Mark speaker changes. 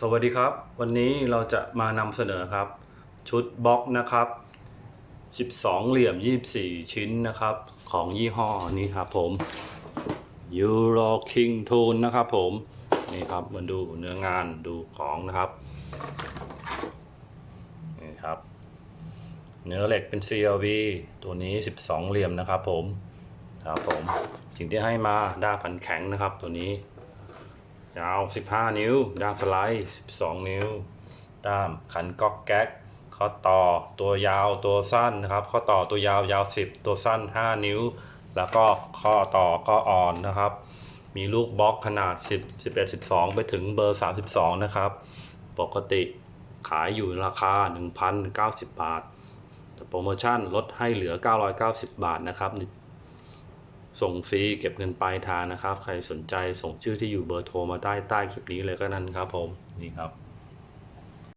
Speaker 1: สวัสดีครับ วันนี้เราจะมานำเสนอครับ ชุดบล็อกนะครับ 12 เหลี่ยม 24 ชิ้นนะครับ ของยี่ห้อนี้ครับผม Euro King Tone นะครับผม นี่ครับมาดูเนื้องานดูของนะครับ นี่ครับ เนื้อเหล็กเป็น CLV ตัวนี้ 12 เหลี่ยมนะครับผม ครับผม สิ่งที่ให้มาด้ามพันแข็งนะครับตัวนี้ ยาว 15 นิ้ว ด้ามสไลด์ 12 นิ้ว ด้ามขันก๊อกแก๊ก ข้อต่อตัวยาวตัวสั้นนะครับ ข้อต่อตัวยาวยาว 10 ตัวสั้น 5 นิ้ว แล้วก็ข้อต่อข้ออ่อนนะครับ มีลูกบล็อกขนาด 10 11 12 ไปถึงเบอร์ 32 นะครับ ปกติขายอยู่ราคา 1,090 บาท แต่โปรโมชั่นลดให้เหลือ 990 บาทนะครับ ส่งฟรีเก็บเงินปลายทางนะครับ ใครสนใจส่งชื่อที่อยู่เบอร์โทรมาใต้ใต้คลิปนี้เลยก็นั่นครับผมนี่ครับ